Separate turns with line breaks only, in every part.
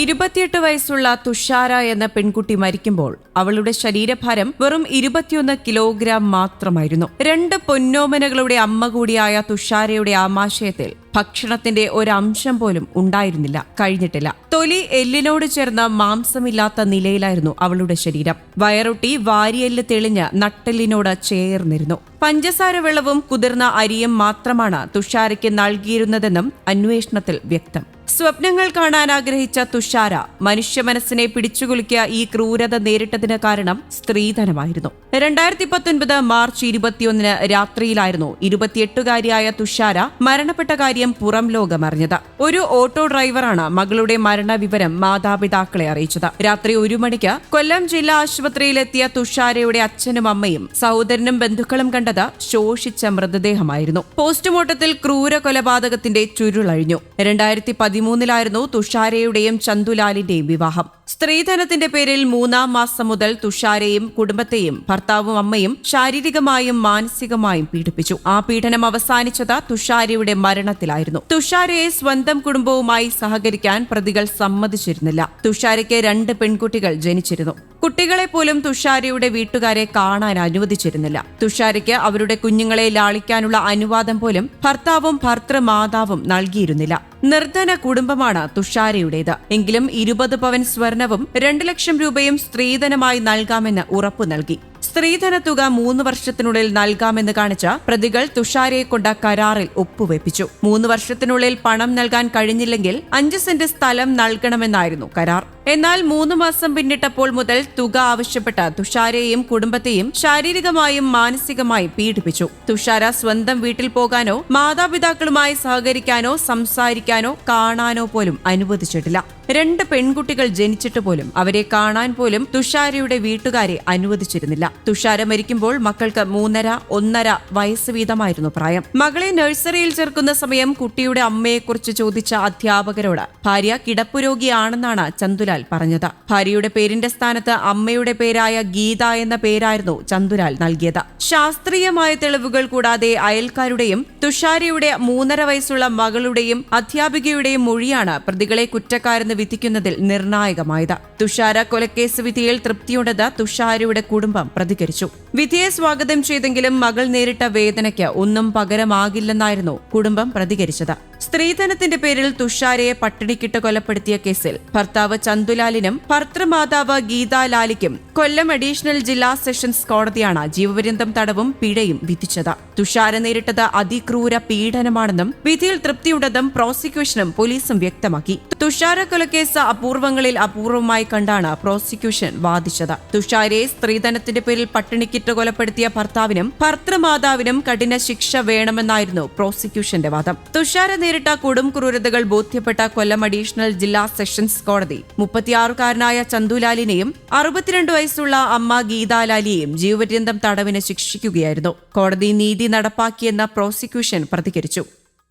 ഇരുപത്തിയെട്ട് വയസ്സുള്ള തുഷാര എന്ന പെൺകുട്ടി മരിക്കുമ്പോൾ അവളുടെ ശരീരഭാരം വെറും ഇരുപത്തിയൊന്ന് കിലോഗ്രാം മാത്രമായിരുന്നു. രണ്ട് പൊന്നോമനകളുടെ അമ്മ കൂടിയായ തുഷാരയുടെ ആമാശയത്തിൽ ഭക്ഷണത്തിന്റെ ഒരംശം പോലും ഉണ്ടായിരുന്നില്ല കഴിഞ്ഞിട്ടില്ല. തൊലി എല്ലിനോട് ചേർന്ന മാംസമില്ലാത്ത നിലയിലായിരുന്നു അവളുടെ ശരീരം. വയറൊട്ടി വാരിയെല്ല് തെളിഞ്ഞ് നട്ടെല്ലിനോട് ചേർന്നിരുന്നു. പഞ്ചസാര വെള്ളവും കുതിർന്ന അരിയും മാത്രമാണ് തുഷാരയ്ക്ക് നൽകിയിരുന്നതെന്നും അന്വേഷണത്തിൽ വ്യക്തം. സ്വപ്നങ്ങൾ കാണാൻ ആഗ്രഹിച്ച തുഷാര മനുഷ്യ മനസ്സിനെ പിടിച്ചുകുലുക്കിയ ഈ ക്രൂരത നേരിട്ടതിന് കാരണം സ്ത്രീധനമായിരുന്നു. രണ്ടായിരത്തി പത്തൊൻപത് മാർച്ച് ഇരുപത്തിയൊന്നിന് രാത്രിയിലായിരുന്നു ഇരുപത്തിയെട്ടുകാരിയായ തുഷാര മരണപ്പെട്ട കാര്യം പുറം ലോകമറിഞ്ഞത്. ഒരു ഓട്ടോ ഡ്രൈവറാണ് മകളുടെ മരണവിവരം മാതാപിതാക്കളെ അറിയിച്ചത്. രാത്രി ഒരു മണിക്ക് കൊല്ലം ജില്ലാ ആശുപത്രിയിലെത്തിയ തുഷാരയുടെ അച്ഛനും അമ്മയും സഹോദരനും ബന്ധുക്കളും കണ്ടത് ശോഷിച്ച മൃതദേഹമായിരുന്നു. പോസ്റ്റ്മോർട്ടത്തിൽ ക്രൂര കൊലപാതകത്തിന്റെ ചുരുളഴിഞ്ഞു. രണ്ടായിരത്തി പതിമൂന്നിലായിരുന്നു തുഷാരയുടെയും ചന്തുലാലിന്റെയും വിവാഹം. സ്ത്രീധനത്തിന്റെ പേരിൽ മൂന്നാം മാസം മുതൽ തുഷാരയും കുടുംബത്തെയും ഭർത്താവും അമ്മയും ശാരീരികമായും മാനസികമായും പീഡിപ്പിച്ചു. ആ പീഡനം അവസാനിച്ചത് തുഷാരയുടെ മരണത്തിലായിരുന്നു. തുഷാരയെ സ്വന്തം കുടുംബവുമായി സഹകരിക്കാൻ പ്രതികൾ സമ്മതിച്ചിരുന്നില്ല. തുഷാരയ്ക്ക് രണ്ട് പെൺകുട്ടികൾ ജനിച്ചിരുന്നു. കുട്ടികളെ പോലും തുഷാരയുടെ വീട്ടുകാരെ കാണാൻ അനുവദിച്ചിരുന്നില്ല. തുഷാരയ്ക്ക് അവരുടെ കുഞ്ഞുങ്ങളെ ലാളിക്കാനുള്ള അനുവാദം പോലും ഭർത്താവും ഭർത്തൃമാതാവും നൽകിയിരുന്നില്ല. നിർധന കുടുംബമാണ് തുഷാരയുടേത്. എങ്കിലും ഇരുപത് പവൻ സ്വർണവും രണ്ടു ലക്ഷം രൂപയും സ്ത്രീധനമായി നൽകാമെന്ന് ഉറപ്പു നൽകി. സ്ത്രീധന തുക മൂന്ന് വർഷത്തിനുള്ളിൽ നൽകാമെന്ന് കാണിച്ച പ്രതികൾ തുഷാരയെ കൊണ്ട കരാറിൽ ഒപ്പുവെപ്പിച്ചു. മൂന്ന് വർഷത്തിനുള്ളിൽ പണം നൽകാൻ കഴിഞ്ഞില്ലെങ്കിൽ അഞ്ച് സെന്റ് സ്ഥലം നൽകണമെന്നായിരുന്നു കരാർ. എന്നാൽ മൂന്ന് മാസം പിന്നിട്ടപ്പോൾ മുതൽ തുക ആവശ്യപ്പെട്ട തുഷാരയെയും കുടുംബത്തെയും ശാരീരികമായും മാനസികമായും പീഡിപ്പിച്ചു. തുഷാര സ്വന്തം വീട്ടിൽ പോകാനോ മാതാപിതാക്കളുമായി സഹകരിക്കാനോ സംസാരിക്കാനോ കാണാനോ പോലും അനുവദിച്ചിട്ടില്ല. രണ്ട് പെൺകുട്ടികൾ ജനിച്ചിട്ട് പോലും അവരെ കാണാൻ പോലും തുഷാരയുടെ വീട്ടുകാരെ അനുവദിച്ചിരുന്നില്ല. തുഷാര മരിക്കുമ്പോൾ മക്കൾക്ക് മൂന്നര ഒന്നര വയസ്സ് വീതമായിരുന്നു പ്രായം. മകളെ നഴ്സറിയിൽ ചേർക്കുന്ന സമയം കുട്ടിയുടെ അമ്മയെക്കുറിച്ച് ചോദിച്ച അധ്യാപകരോട് ഭാര്യ കിടപ്പുരോഗിയാണെന്നാണ് ചന്തുലാൽ പറഞ്ഞത്. ഭാര്യയുടെ പേരിന്റെ സ്ഥാനത്ത് അമ്മയുടെ പേരായ ഗീത എന്ന പേരായിരുന്നു ചന്തുലാൽ നൽകിയത്. ശാസ്ത്രീയമായ തെളിവുകൾ കൂടാതെ അയൽക്കാരുടെയും തുഷാരയുടെ മൂന്നര വയസ്സുള്ള മകളുടെയും അധ്യാപികയുടെയും മൊഴിയാണ് പ്രതികളെ കുറ്റക്കാരെന്ന് വിധിക്കുന്നതിൽ നിർണായകമായത്. തുഷാര കൊലക്കേസ് വിധിയിൽ തൃപ്തിയുണ്ടെന്ന് തുഷാരയുടെ കുടുംബം പ്രതികരിച്ചു. വിധിയെ സ്വാഗതം ചെയ്തെങ്കിലും മകൾ നേരിട്ട വേദനയ്ക്ക് ഒന്നും പകരമാകില്ലെന്നായിരുന്നു കുടുംബം പ്രതികരിച്ചത്. സ്ത്രീധനത്തിന്റെ പേരിൽ തുഷാരയെ പട്ടിണിക്കിട്ട് കൊലപ്പെടുത്തിയ കേസിൽ ഭർത്താവ് ചന്തുലാലിനും ഭർത്തൃമാതാവ് ഗീതാലാലിക്കും കൊല്ലം അഡീഷണൽ ജില്ലാ സെഷൻസ് കോടതിയാണ് ജീവപര്യന്തം തടവും പിഴയും വിധിച്ചത്. തുഷാര നേരിട്ടത് അതിക്രൂര പീഡനമാണെന്നും വിധിയിൽ തൃപ്തിയുണ്ടെന്നും പ്രോസിക്യൂഷനും പോലീസും വ്യക്തമാക്കി. തുഷാര കൊലക്കേസ് അപൂർവങ്ങളിൽ അപൂർവമായി കണ്ടാണ് പ്രോസിക്യൂഷൻ വാദിച്ചത്. തുഷാരയെ സ്ത്രീധനത്തിന്റെ പേരിൽ പട്ടിണിക്കിട്ട് കൊലപ്പെടുത്തിയ ഭർത്താവിനും ഭർത്തൃമാതാവിനും കഠിന ശിക്ഷ വേണമെന്നായിരുന്നു പ്രോസിക്യൂഷന്റെ വാദം. തുഷാര നേരിട്ട കൊടും ക്രൂരതകൾ ബോധ്യപ്പെട്ട കൊല്ലം അഡീഷണൽ ജില്ലാ സെഷൻസ് കോടതി. മുപ്പത്തിയാറുകാരനായ ചന്തുലാലിനെയും അറുപത്തിരണ്ട് വയസ്സുള്ള അമ്മ ഗീതാലാലിയെയും ജീവപര്യന്തം തടവിന് ശിക്ഷിക്കുകയായിരുന്നു. കോടതി നീതി നടപ്പാക്കിയെന്ന പ്രോസിക്യൂഷൻ പ്രതികരിച്ചു.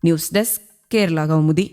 News desk Kerala Kaumudi.